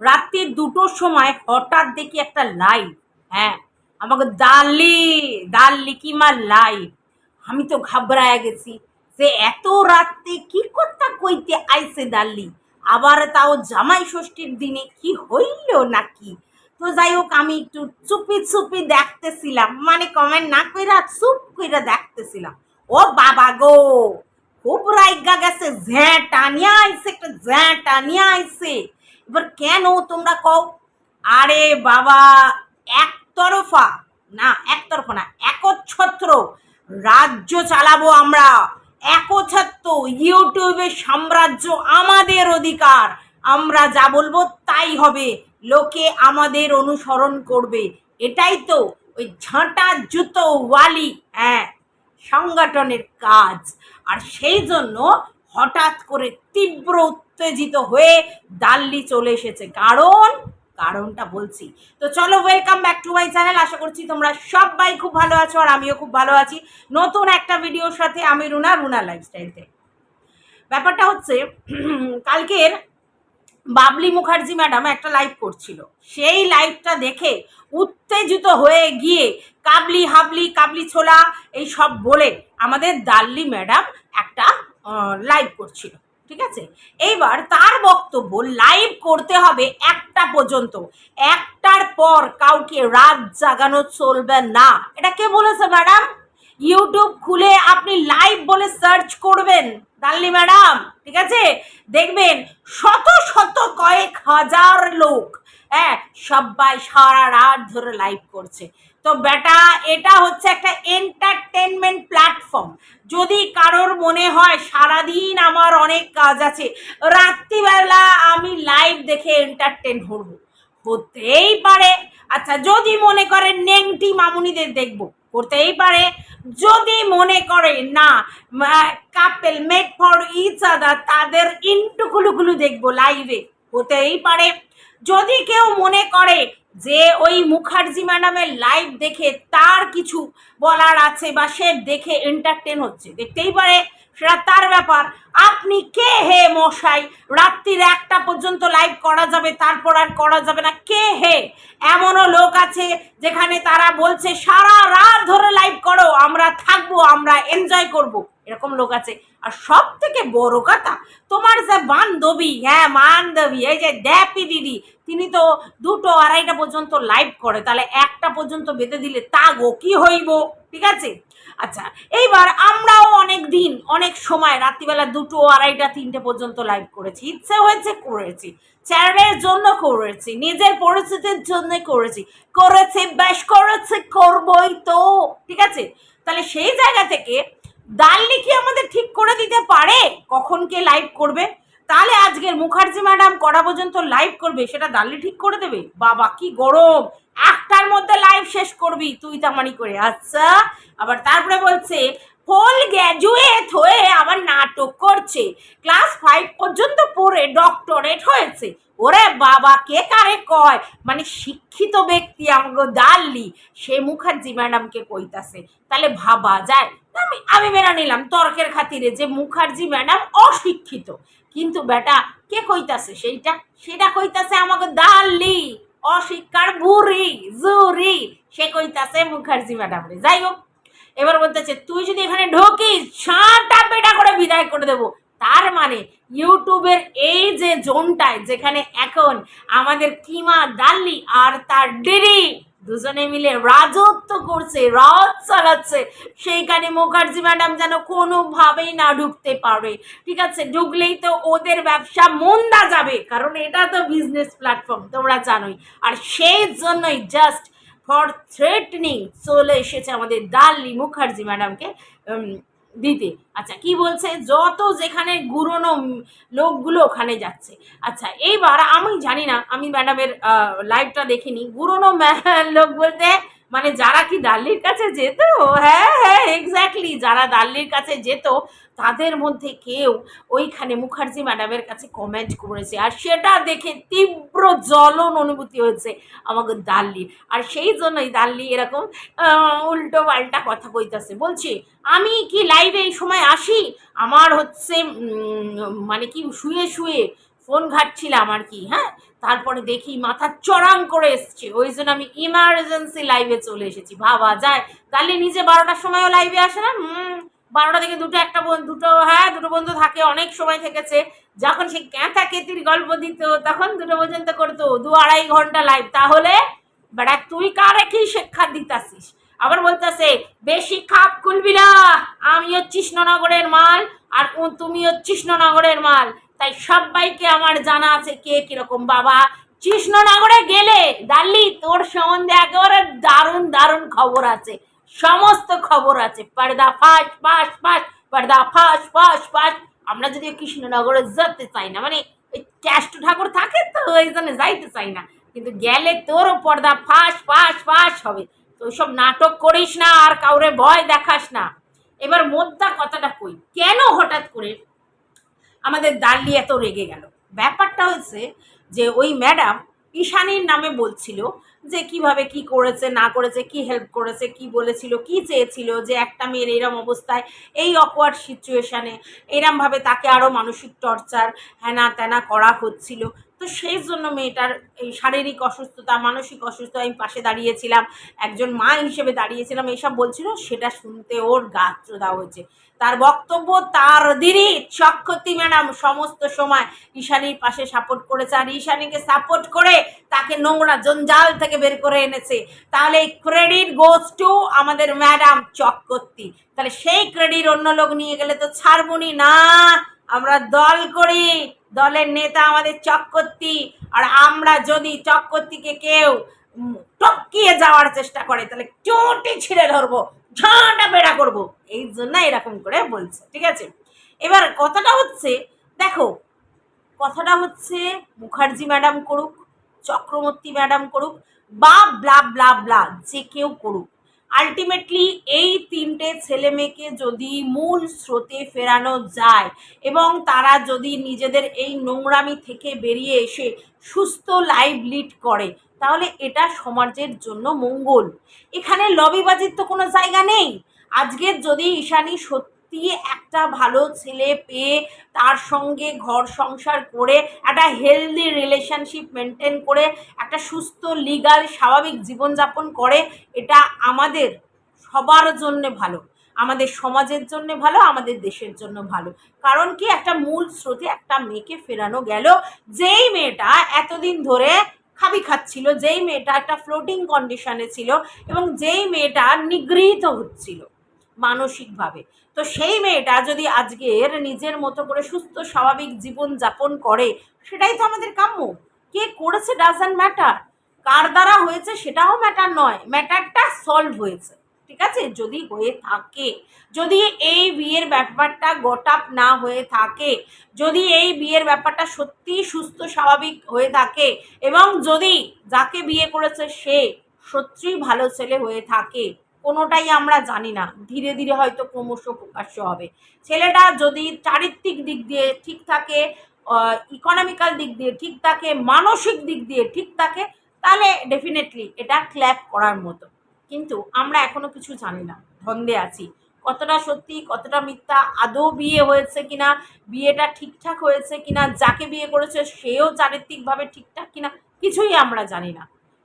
রাত্রি দুটোর সময় হঠাৎ দেখি একটা লাইভ হ্যাঁ আমাকে দাল্লি দাল্লি কি মার লাইভ আমি তো ঘাবড়ায় গেছি। সে এত রাত্রে কি কথা কইতে আইসে দাল্লি আবার তাও জামাই ষষ্ঠীর দিনে কি হইল নাকি? তো যাই হোক, আমি একটু চুপি চুপি দেখতেছিলাম। মানে কমেন্ট না কইরা, চুপ কইরা দেখতেছিলাম। ও বাবা গো, খুব রাইগা গেছে ঝ্যাঁ টানিয়া আইসে একটা ঝ্যাঁ টানিয়া আইছে। এবার কেন তোমরা কও? আরে বাবা, একতরফা, না একতরফা না, একচ্ছত্র রাজ্য চালাবো আমরা। একচ্ছত্র ইউটিউবে সাম্রাজ্য আমাদের অধিকার। আমরা যা বলব তাই হবে। লোকে আমাদের অনুসরণ করবে। এটাই তো ওই ঝাঁটা জুতো ওয়ালি হ্যাঁ সংগঠনের কাজ। আর সেই জন্য হঠাৎ করে তীব্র উত্তেজিত হয়ে দাল্লি চলে এসেছে। কারণ, কারণটা বলছি। তো চলো welcome back to my channel আশা করছি তোমরা সবাই খুব ভালো আছো আর আমিও খুব ভালো আছি। নতুন একটা ভিডিওর সাথে আমি রুনা রুনা লাইফস্টাইলতে ব্যাপারটা হচ্ছে, কালকের বাবলি মুখার্জি ম্যাডাম একটা লাইভ করছিল। সেই লাইভটা দেখে উত্তেজিত হয়ে গিয়ে কাবলি, হাবলি, কাবলি ছোলা, এই সব বলে আমাদের দাল্লি ম্যাডাম একটা লাইভ করছিল, ঠিক আছে? এইবার তার বক্তব্য লাইভ করতে হবে একটা পর্যন্ত। একটার পর কাউকে রাত জাগানো চলবে না। এটা কে বলেছে ম্যাডাম ইউটিউব খুলে আপনি লাইভ বলে সার্চ করবেন দাল্লি ম্যাডাম ঠিক আছে? দেখবেন শত শত কয়েক হাজার লোক হ্যাঁ সবাই সারা রাত ধরে লাইভ করছে। তো বেটা, এটা হচ্ছে একটা এন্টারটেনমেন্ট প্ল্যাটফর্ম যদি কারোর মনে হয় সারাদিন আমার অনেক কাজ আছে, রাত্রিবেলা আমি লাইভ দেখে এন্টারটেন হব হতেই পারে। আচ্ছা যদি মনে করে নেংটি মামুনিদের দেখব করতেই পারে। যদি মনে করে না couple made for each other তাদের ইন্টুগুলোগুলো দেখব লাইভে হতেই পারে। যদি কেউ মনে করে যে ওই মুখার্জি ম্যাডামের লাইভ দেখে তার কিছু বলার আছে বা সে দেখে এন্টারটেন হচ্ছে। দেখতেই পারে সেটা তার ব্যাপার আপনি কে হে মশাই? রাত্রির একটা পর্যন্ত লাইভ করা যাবে, তারপর আর করা যাবে না। কে হে? এমনও লোক আছে যেখানে তারা বলছে, সারা রাত ধরে লাইভ করো, আমরা থাকব, আমরা এনজয় করব। এরকম লোক আছে। আর সব থেকে বড় কথা, তোমার যে বান্ধবী হ্যাঁ বান্ধবী, এই যে দ্যাপি দিদি, তিনি তো দুটো আড়াইটা পর্যন্ত লাইভ করে। তাহলে একটা পর্যন্ত বেঁধে দিলে তাগো কি হইব? ঠিক আছে? আচ্ছা এইবার আমরাও অনেক দিন, অনেক সময়, রাত্রিবেলা দুটো আড়াইটা, তিনটে পর্যন্ত লাইভ করেছি। ইচ্ছে হয়েছে করেছি। চ্যানেলের জন্য করেছি, নিজের পরিস্থিতির জন্য করেছি। করেছি, বেশ করেছে, করবই তো, ঠিক আছে? তাহলে সেই জায়গা থেকে দাল্লি কি আমাদের ঠিক করে দিতে পারে কখন কে লাইভ করবে? তাহলে আজকের মুখার্জি ম্যাডাম কটা পর্যন্ত লাইভ করবে? সেটা দাল্লি ঠিক করে দেবে? বাবা, কি গরম! একটার মধ্যে লাইভ শেষ করবি, তুই তামানি করে। আচ্ছা আবার তারপরে বলছে ফুল গ্র্যাজুয়েট হয়ে আবার নাটক করছে। ক্লাস ফাইভ পর্যন্ত পড়ে ডক্টরেট হয়েছে। ওরে বাবা, কে কারে কয়? মানে শিক্ষিত ব্যক্তি আমাকে দাল্লি সে মুখার্জি ম্যাডামকে কইতাছে। তাহলে ভাবা যায়। আমি আমি মেনে নিলাম তর্কের খাতিরে যে মুখার্জি ম্যাডাম অশিক্ষিত। কিন্তু বেটা, কে কইতাছে সেইটা? সেটা কইতাছে আমাকে দাল্লি অশিক্ষার বুড়ি জুরি সে কইতাছে মুখার্জি ম্যাডাম যাই হোক এবার বলতেছে, তুই যদি এখানে ঢোকিস ছাঁটা পেটা করে বিদায় করে দেবো। তার মানে ইউটিউবের এই যে জোনটায়, যেখানে এখন আমাদের কিমা, দাল্লি আর তার ডিডি দুজনে মিলে রাজত্ব করছে, রাজ চালাচ্ছে। সেইখানে মুখার্জি ম্যাডাম যেন কোনোভাবেই না ঢুকতে পারে। ঠিক আছে, ঢুকলেই তো ওদের ব্যবসা মন্দা যাবে, কারণ এটা তো বিজনেস প্ল্যাটফর্ম তোমরা জানোই। আর সেই জন্যই জাস্ট ফর থ্রেটনিং চলে এসেছে আমাদের দাল্লি মুখার্জি ম্যাডামকে দিতে। আচ্ছা কি বলছে? যত যেখানে গুরনো লোকগুলো ওখানে যাচ্ছে। আচ্ছা এইবার আমি জানি না, আমি ম্যাডামের লাইভটা দেখিনি। গুরনো লোক বলতে মানে যারা কি দাল্লির কাছে যেত? হ্যাঁ হ্যাঁ এক্স্যাক্টলি যারা দাল্লির কাছে যেত, তাদের মধ্যে কেউ ওইখানে মুখার্জি ম্যাডামের কাছে কমেন্ট করেছে। আর সেটা দেখে তীব্র জ্বলন অনুভূতি হয়েছে আমাকে দাল্লির আর সেই জন্যই দাল্লি এরকম উল্টো পাল্টা কথা কইতাছে। বলছি, আমি কি লাইভে এই সময় আসি? আমার হচ্ছে মানে কি শুয়ে শুয়ে ফোন ঘাটছিলাম আর কি হ্যাঁ? তারপরে দেখি মাথা চড়াং করে এসছে। ওই জন্য আমি ইমার্জেন্সি লাইভে চলে এসেছি। ভাবা যায়। তাহলে নিজে বারোটার সময়ও লাইভে আসে না? বারোটা থেকে দুটো একটা বন্ধু দুটো হ্যাঁ দুটো বন্ধু থাকে, অনেক সময় থেকেছে। যখন সে ক্যাঁথা কেতির গল্প দিত, তখন দুটো পর্যন্ত করতো, দু আড়াই ঘণ্টা লাইভ তাহলে, বেড়া, তুই কারে কি শিক্ষা দিতাসিস আবার বলতেছে, বেশি খাপ খুলবি না। আমি হচ্ছি কৃষ্ণনগরের মাল, আর তুমি হচ্ছিস কৃষ্ণনগরের মাল। তাই সবাইকে আমার জানা আছে কে কীরকম বাবা। কৃষ্ণনগরে গেলে ডালি, তোর সম্বন্ধে একেবারে দারুণ দারুণ খবর আছে। সমস্ত খবর আছে। পর্দা ফাঁস ফাঁস ফাঁস, পর্দা ফাঁস ফাঁস ফাঁস। আমরা যদি কৃষ্ণনগরে যেতে চাই না মানে ওই ক্যাষ্ট ঠাকুর থাকে তো, ওই জন্য যাইতে চাই না। কিন্তু গেলে তোরও পর্দা ফাঁস ফাঁস ফাঁস হবে। তো ওইসব নাটক করিস না, আর কাউরে ভয় দেখাস না। এবার মোদ্দা কথাটা কই, কেন হঠাৎ করে আমাদের দাঁড়িয়ে এত রেগে গেল। ব্যাপারটা হচ্ছে যে ওই ম্যাডাম ঈশানীর নামে বলছিল যে কীভাবে কি করেছে, না করেছে, কি হেল্প করেছে, কি বলেছিল, কি চেয়েছিল যে একটা মেয়ের এরম অবস্থায়, এই অকওয়ার্ড সিচুয়েশানে এরমভাবে তাকে আরও মানসিক টর্চার হ্যানা ত্যানা করা হচ্ছিল। তো সেই জন্য মেয়েটার এই শারীরিক অসুস্থতা, মানসিক অসুস্থতা, আমি পাশে দাঁড়িয়েছিলাম, একজন মা হিসেবে দাঁড়িয়েছিলাম এইসব বলছিল, সেটা শুনতে ওর গাত্র দেওয়া হয়েছে। তার বক্তব্য, তার দিদি চক্রতী ম্যাডাম, সমস্ত সময় ঈশানীর পাশে সাপোর্ট করেছে, আর ঈশানীকে সাপোর্ট করে তাকে নোংরা জঞ্জাল থেকে বের করে এনেছে। তাহলে এই ক্রেডিট গোজ টু আমাদের ম্যাডাম চক্রবর্তী। তাহলে সেই ক্রেডিট অন্য লোক নিয়ে গেলে তো ছাড়বনি না। আমরা দল করি, দলের নেতা আমাদের চক্রবর্তী আর আমরা যদি চক্রবর্তীকে কেউ টপকিয়ে যাওয়ার চেষ্টা করে, তাহলে চোটে ছিঁড়ে ধরবো, ঝাঁটা বেড়া করব। এই জন্য এরকম করে বলছে, ঠিক আছে? এবার কথাটা হচ্ছে, দেখো, কথাটা হচ্ছে মুখার্জি ম্যাডাম করুক, চক্রবর্তী ম্যাডাম করুক, বা ব্লা ব্লা ব্লা যে কেউ করুক আলটিমেটলি এই তিনটে ছেলে মেয়েকে যদি মূল স্রোতে ফেরানো যায় এবং তারা যদি নিজেদের এই নোংরামি থেকে বেরিয়ে এসে সুস্থ লাইভ লিড করে, তাহলে এটা সমাজের জন্য মঙ্গল। এখানে লবিবাজির তো কোনো জায়গা নেই। আজকের যদি ঈশানী সত্যি একটা ভালো ছেলে পেয়ে তার সঙ্গে ঘর সংসার করে একটা হেলদি রিলেশনশিপ মেনটেন করে একটা সুস্থ লিগাল স্বাভাবিক জীবনযাপন করে, এটা আমাদের সবার জন্য ভালো। আমাদের সমাজের জন্য ভালো, আমাদের দেশের জন্য ভালো। কারণ কি? একটা মূল স্রোতে একটা মেয়েকে ফেরানো গেল। যেই মেয়েটা এতদিন ধরে খাবি খাচ্ছিল, যেই মেয়েটা একটা ফ্লোটিং কন্ডিশনে ছিল এবং যেই মেয়েটা নিগৃহীত হচ্ছিল। মানসিকভাবে। তো সেই মেয়েটা যদি আজকের নিজের মতো করে সুস্থ, স্বাভাবিক জীবন যাপন করে, সেটাই তো আমাদের কাম্য। কে করেছে ডাজন্ট ম্যাটার কার দ্বারা হয়েছে সেটাও ম্যাটার নয়। ম্যাটারটা সলভ হয়েছে। ঠিক আছে? যদি হয়ে থাকে, যদি এই বিয়ের ব্যাপারটা গটাপ না হয়ে থাকে, যদি এই বিয়ের ব্যাপারটা সত্যি সুস্থ, স্বাভাবিক হয়ে থাকে, এবং যদি যাকে বিয়ে করেছে সে সত্যিই ভালো ছেলে হয়ে থাকে কোনোটাই আমরা জানি না। ধীরে ধীরে হয়তো ক্রমশ প্রকাশ্য হবে। ছেলেটা যদি চারিত্রিক দিক দিয়ে ঠিক থাকে ইকোনমিক্যাল দিক দিয়ে ঠিক থাকে, মানসিক দিক দিয়ে ঠিক থাকে, তাহলে ডেফিনেটলি এটা ক্ল্যাপ করার মতো। কিন্তু আমরা এখনও কিছু জানি না ধন্দে আছি। কতটা সত্যি, কতটা মিথ্যা, আদৌ বিয়ে হয়েছে কিনা, বিয়েটা ঠিকঠাক হয়েছে কিনা, যাকে বিয়ে করেছে সেও চারিত্রিকভাবে ঠিকঠাক কিনা, কিছুই আমরা জানি না।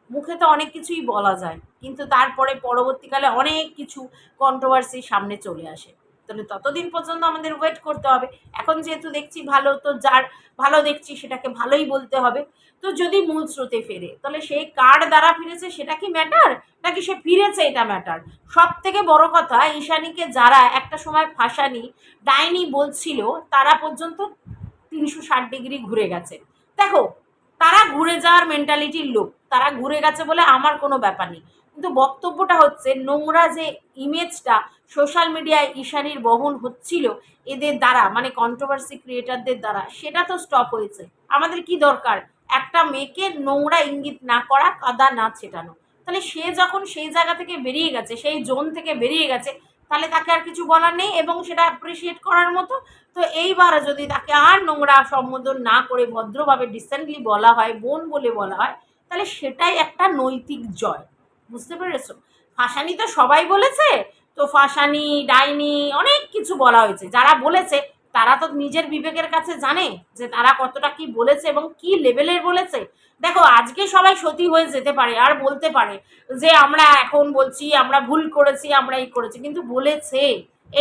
মুখে তো অনেক কিছুই বলা যায়, কিন্তু তারপরে পরবর্তীকালে অনেক কিছু কন্ট্রোভার্সি সামনে চলে আসে। তাহলে ততদিন পর্যন্ত আমাদের ওয়েট করতে হবে। এখন যেহেতু দেখছি ভালো, তো যার ভালো দেখছি সেটাকে ভালোই বলতে হবে। তো যদি মূল স্রোতে ফেরে, তাহলে সেই কার দ্বারা ফিরেছে সেটা কি ম্যাটার নাকি সে ফিরেছে এটা ম্যাটার সব থেকে বড় কথা, ঈশানীকে যারা একটা সময় ফাঁসানি, ডাইনি বলছিল, তারা পর্যন্ত তিনশো ষাট ডিগ্রি ঘুরে গেছে। দেখো, তারা ঘুরে যাওয়ার মেন্টালিটির লোক। তারা ঘুরে গেছে বলে আমার কোনো ব্যাপার নেই। কিন্তু বক্তব্যটা হচ্ছে, নোংরা যে ইমেজটা সোশ্যাল মিডিয়ায় ঈশানির বহন হচ্ছিল এদের দ্বারা মানে কন্ট্রোভার্সি ক্রিয়েটারদের দ্বারা, সেটা তো স্টপ হয়েছে। আমাদের কি দরকার? একটা মেয়েকে নোংরা ইঙ্গিত না করা, কাদা না ছেটানো। তাহলে সে যখন সেই জায়গা থেকে বেরিয়ে গেছে, সেই জোন থেকে বেরিয়ে গেছে, তাহলে তাকে আর কিছু বলার নেই এবং সেটা অ্যাপ্রিসিয়েট করার মতো? তো এইবার যদি তাকে আর নোংরা সম্বোধন না করে ভদ্রভাবে ডিসেন্টলি বলা হয়, বোন বলে বলা হয় তাহলে সেটাই একটা নৈতিক জয়। বুঝতে পেরেছ? ফাঁসানি তো সবাই বলেছে, তো ফাঁসানি, ডাইনি, অনেক কিছু বলা হয়েছে। যারা বলেছে, তারা তো নিজের বিবেকের কাছে জানে যে তারা কতটা কি বলেছে এবং কি লেভেলের বলেছে। দেখো, আজকে সবাই সতী হয়ে যেতে পারে, আর বলতে পারে যে আমরা এখন বলছি, আমরা ভুল করেছি, আমরা এই করেছি। কিন্তু বলেছে,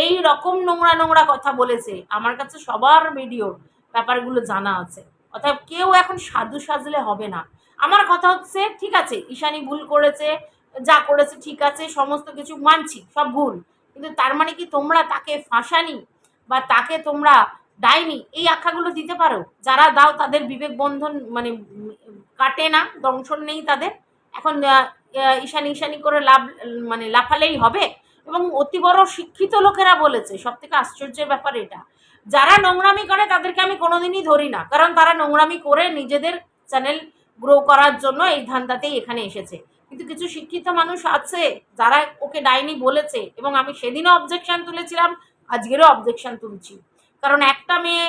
এই রকম নোংরা নোংরা কথা বলেছে। আমার কাছে সবার ভিডিও ব্যাপারগুলো জানা আছে। অর্থাৎ কেউ এখন সাধু সাজলে হবে না। আমার কথা হচ্ছে, ঠিক আছে, ঈশানি ভুল করেছে, যা করেছে ঠিক আছে, সমস্ত কিছু মানছি, সব ভুল। কিন্তু তার মানে কি তোমরা তাকে ফাঁসানি বা তাকে তোমরা ডাইনি এই আখ্যাগুলো দিতে পারো? যারা দাও তাদের বিবেক বন্ধন মানে কাটে না, দংশন নেই তাদের। এখন ঈশানি ঈশানি করে লাভ মানে লাফালেই হবে। এবং অতি বড় শিক্ষিত লোকেরা বলেছে সব থেকে আশ্চর্যের ব্যাপার এটা। যারা নোংরামি করে তাদেরকে আমি কোনোদিনই ধরি না, কারণ তারা নোংরামি করে নিজেদের চ্যানেল গ্রো করার জন্য এই ধান্দাতেই এখানে এসেছে। কিন্তু কিছু শিক্ষিত মানুষ আছে যারা ওকে ডাইনি বলেছে এবং আমি সেদিনও অবজেকশন তুলেছিলাম, আজকেরও অবজেকশন তুলছি। কারণ একটা মেয়ে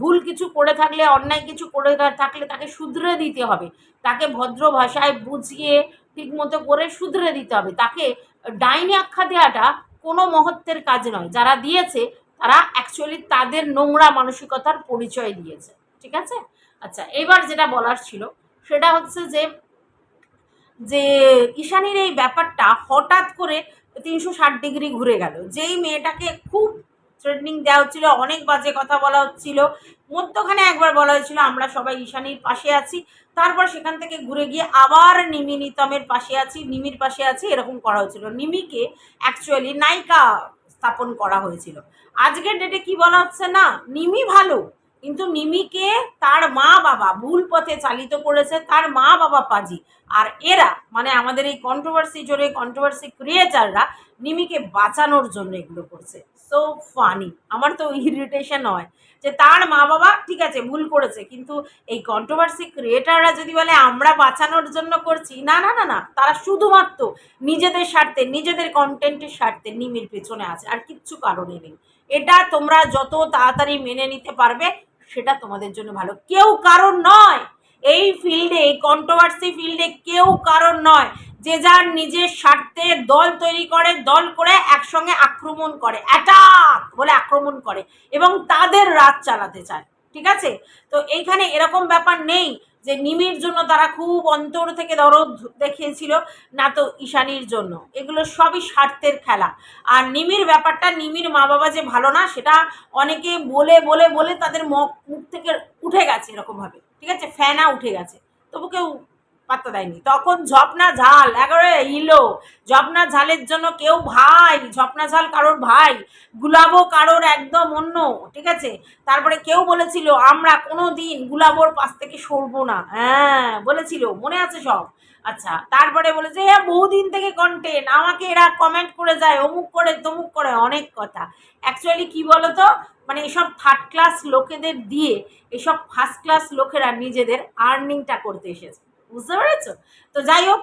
ভুল কিছু করে থাকলে, অন্যায় কিছু করে থাকলে তাকে শুধরে দিতে হবে। তাকে ভদ্র ভাষায় বুঝিয়ে, ঠিকমতো করে শুধরে দিতে হবে। তাকে ডাইনি আখ্যা দেওয়াটা কোনো মহত্বের কাজ নয়। যারা দিয়েছে, তারা অ্যাকচুয়ালি তাদের নোংরা মানসিকতার পরিচয় দিয়েছে। ঠিক আছে? আচ্ছা এবার যেটা বলার ছিল, সেটা হচ্ছে যে যে ঈশানির এই ব্যাপারটা হঠাৎ করে তিনশো ষাট ডিগ্রি ঘুরে গেল। যেই মেয়েটাকে খুব থ্রেটনিং দেওয়া হচ্ছিল, অনেক বাজে কথা বলা হচ্ছিল, মধ্যখানে একবার বলা হয়েছিল, আমরা সবাই ঈশানির পাশে আছি। তারপর সেখান থেকে ঘুরে গিয়ে আবার নিমি নিতমের পাশে আছি, নিমির পাশে আছি, এরকম করা হয়েছিল নিমিকে অ্যাকচুয়ালি নায়িকা স্থাপন করা হয়েছিল। আজকের ডেটে কি বলা হচ্ছে না? নিমি ভালো কিন্তু নিমিকে তার মা বাবা ভুল পথে চালিত করেছে তার মা বাবা পাজি। আর এরা মানে আমাদের এই কন্ট্রোভার্সি জোরে কন্ট্রোভার্সি ক্রিয়েটাররা নিমিকে বাঁচানোর জন্য এগুলো করছে। সো ফানি আমার তো ইরিটেশন হয় যে তার মা বাবা, ঠিক আছে, ভুল করেছে, কিন্তু এই কন্ট্রোভার্সি ক্রিয়েটাররা যদি বলে আমরা বাঁচানোর জন্য করছি, না না না না, তারা শুধুমাত্র নিজেদের স্বার্থে, নিজেদের কন্টেন্টের স্বার্থে নিমির পেছনে আছে, আর কিচ্ছু কারণে নেই। এটা তোমরা যত তাড়াতাড়ি মেনে নিতে পারবে সেটা তোমাদের জন্য ভালো। কেউ কারণ নয়। এই ফিল্ডে এই কন্ট্রোভার্সি ফিল্ডে কেউ কারণ নয়। যে যার নিজের স্বার্থে দল তৈরি করে, দল করে একসঙ্গে আক্রমণ করে অ্যাটাক বলে আক্রমণ করে এবং তাদের রাত চালাতে চায়। ঠিক আছে? তো এইখানে এরকম ব্যাপার নেই। যে নিমির জন্য তারা খুব অন্তর থেকে দরদ দেখিয়েছিল, না তো ঈশানির জন্য। এগুলো সবই স্বার্থের খেলা। আর নিমির ব্যাপারটা, নিমির মা বাবা যে ভালো না, সেটা অনেকে বলে বলে বলে তাদের মুখ থেকে উঠে গেছে এরকমভাবে। ঠিক আছে? ফ্যানা উঠে গেছে। তবু কেউ পাত্তা দেয়নি। তখন ঝপনা ঝাল, একেবারে ইলো ঝপনা ঝালের জন্য কেউ ভাই ঝপনা ঝাল কারোর ভাই গুলাবো কারোর একদম অন্য, ঠিক আছে? তারপরে কেউ বলেছিল, আমরা কোনো দিন গুলাবোর পাশ থেকে সরবো না। হ্যাঁ বলেছিল, মনে আছে সব? আচ্ছা তারপরে বলেছে, এ বহুদিন থেকে কন্টেন্ট আমাকে এরা কমেন্ট করে যায়, অমুক করে, তমুক করে, অনেক কথা। অ্যাকচুয়ালি কি বলতো? মানে এসব থার্ড ক্লাস লোকেদের দিয়ে, এসব ফার্স্ট ক্লাস লোকেরা নিজেদের আর্নিংটা করতে এসেছে। বুঝতে পেরেছ? তো যাই হোক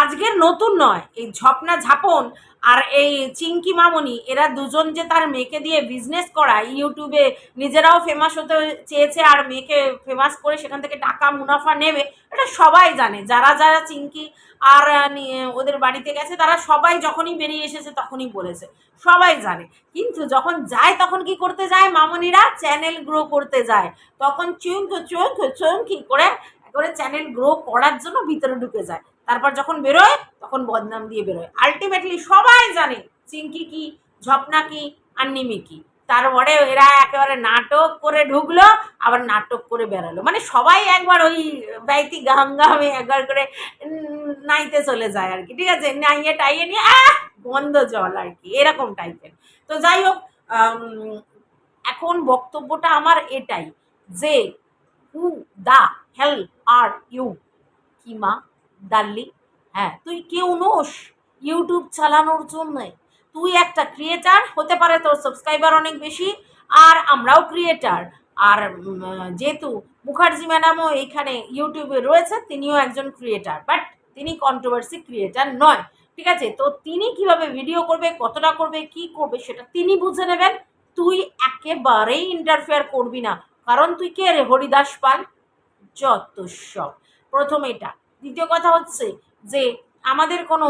আজকের নতুন নয়, এই ঝপনা ঝাপন আর এই চিঙ্কি মামনি, এরা দুজন যে তার মেয়েকে দিয়ে বিজনেস করায় ইউটিউবে নিজেরাও ফেমাস হতে চেয়েছে আর মেয়েকে ফেমাস করে সেখান থেকে টাকা মুনাফা নেবে, এটা সবাই জানে। যারা যারা চিঙ্কি আর ওদের বাড়িতে গেছে, তারা সবাই যখনই বেরিয়ে এসেছে তখনই বলেছে। সবাই জানে। কিন্তু যখন যায় তখন কি করতে যায় মামনিরা? চ্যানেল গ্রো করতে যায়। তখন চুঙ্ক চুঙ্ক চুঙ্কি করে করে চ্যানেল গ্রো করার জন্য ভিতরে ঢুকে যায়। তারপর যখন বেরোয়, তখন বদনাম দিয়ে বেরোয়। আলটিমেটলি সবাই জানে চিঙ্কি কি, ঝপনা কি, আর নিমি কি। তারপরে এরা একেবারে নাটক করে ঢুকলো, আবার নাটক করে বেরালো মানে সবাই একবার ওই ব্যক্তি গাঙ্গামে একবার করে নাইতে চলে যায় আর কি। ঠিক আছে? নাইয়ে টাইয়ে নিয়ে, আহ! বন্ধ জল আর কি। এরকম টাইপের তো যাই হোক এখন বক্তব্যটা আমার এটাই যে হু দা হেল আর ইউ কি মা ডাল্লি হ্যাঁ তুই কেউ নোস ইউটিউব চালানোর জন্য। তুই একটা ক্রিয়েটার হতে পারে তোর সাবস্ক্রাইবার অনেক বেশি, আর আমরাও ক্রিয়েটার আর যেহেতু মুখার্জি ম্যাডামও এইখানে ইউটিউবে রয়েছে, তিনিও একজন ক্রিয়েটার বাট তিনি কন্ট্রোভার্সি ক্রিয়েটার নয়। ঠিক আছে? তো তিনি কীভাবে ভিডিও করবে, কতটা করবে, কি করবে, সেটা তিনি বুঝে নেবেন। তুই একেবারেই ইন্টারফেয়ার করবি না। কারণ তুই কে রে, হরিদাস পাল? যত সব প্রথম এটা। দ্বিতীয় কথা হচ্ছে যে আমাদের কোনো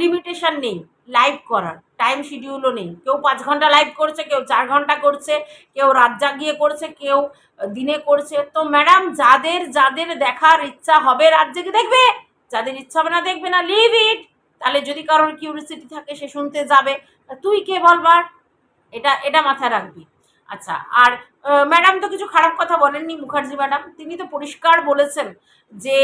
লিমিটেশন নেই লাইভ করার। টাইম শিডিউলও নেই। কেউ পাঁচ ঘণ্টা লাইভ করছে, কেউ চার ঘণ্টা করছে, কেউ রাত জাগিয়ে করছে, কেউ দিনে করছে। তো ম্যাডাম যাদের যাদের দেখার ইচ্ছা হবে রাত জেগে দেখবে। যাদের ইচ্ছা হবে না দেখবে না লিভ ইট তাহলে যদি কারোর কিউরিসিটি থাকে, সে শুনতে যাবে। তুই কে বলবার? এটা এটা মাথায় রাখবি। আচ্ছা আর ম্যাডাম তো কিছু খারাপ কথা বলেননি, মুখার্জি ম্যাডাম তিনি তো পরিষ্কার বলেছেন যে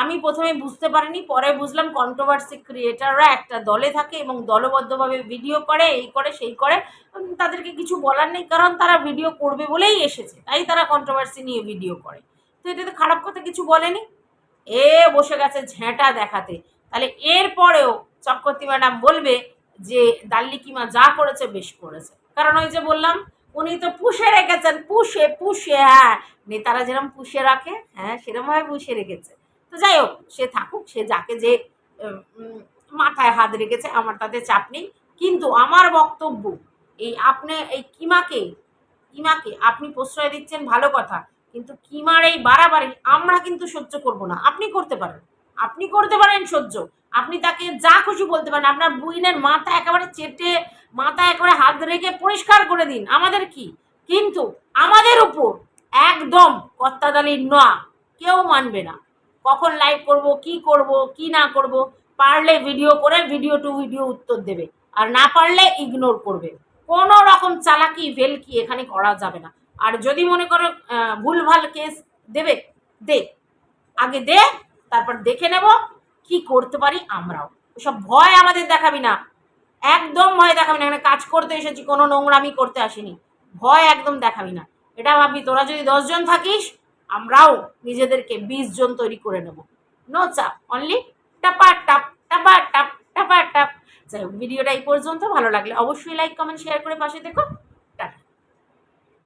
আমি প্রথমে বুঝতে পারিনি, পরে বুঝলাম কন্ট্রোভার্সি ক্রিয়েটাররা একটা দলে থাকে এবং দলবদ্ধভাবে ভিডিও করে, এই করে, সেই করে। তাদেরকে কিছু বলার নেই, কারণ তারা ভিডিও করবে বলেই এসেছে। তাই তারা কন্ট্রোভার্সি নিয়ে ভিডিও করে। তো এটাতে খারাপ কথা, কিছু বলেনি? এ, বসে গেছে ঝেঁটা দেখাতে। তাহলে এরপরেও চক্রবর্তী ম্যাডাম বলবে যে, দাল্লিকিমা যা করেছে, বেশ করেছে। কারণ ওই যে বললাম, উনি তো পুষে রেখেছেন, পুষে পুষে হ্যাঁ। নেতারা যেরকম পুষে রাখে হ্যাঁ সেরকমভাবে পুষে রেখেছে। তো যাই হোক, সে থাকুক, সে যাকে যে মাথায় হাত রেখেছে, আমার তাতে চাপ নেই। কিন্তু আমার বক্তব্য, এই আপনি, এই কিমাকে কিমাকে আপনি প্রশ্রয় দিচ্ছেন ভালো কথা, কিন্তু কিমার এই বাড়াবাড়ি আমরা কিন্তু সহ্য করব না। আপনি করতে পারেন। আপনি করতে পারেন সহ্য। আপনি তাকে যা খুশি বলতে পারেন। আপনার বুইনের মাথা একেবারে চেটে, মাথা একেবারে হাত রেখে পরিষ্কার করে দিন। আমাদের কি? কিন্তু আমাদের উপর একদম কর্তাদালির নোয়া কেউ মানবে না। কখন লাইভ করব, কি করব, কি না করব, পারলে ভিডিও করে ভিডিও টু ভিডিও উত্তর দেবে। আর না পারলে ইগনোর করবে। কোনো রকম চালাকি, ভেলকি এখানে করা যাবে না। আর যদি মনে করো ভুলভাল কেস দেবে, দে। আগে দে তারপর দেখে নেব কি করতে পারি আমরাও। ওসব ভয় আমাদের দেখাবি না। একদম ভয় দেখাবি না। এখানে কাজ করতে এসেছি, কোনো নোংরামি করতে আসিনি। ভয় একদম দেখাবি না। এটা ভাবি তোরা যদি দশজন থাকিস, আমরাও নিজেদেরকে বিশ জন তৈরি করে নেব। নো চাপ অনলি টাপা টাপ টাপা টাপ টাপা টাপ যাই হোক, ভিডিওটা এই পর্যন্ত। ভালো লাগলে অবশ্যই লাইক কমেন্ট শেয়ার করে পাশে দেখো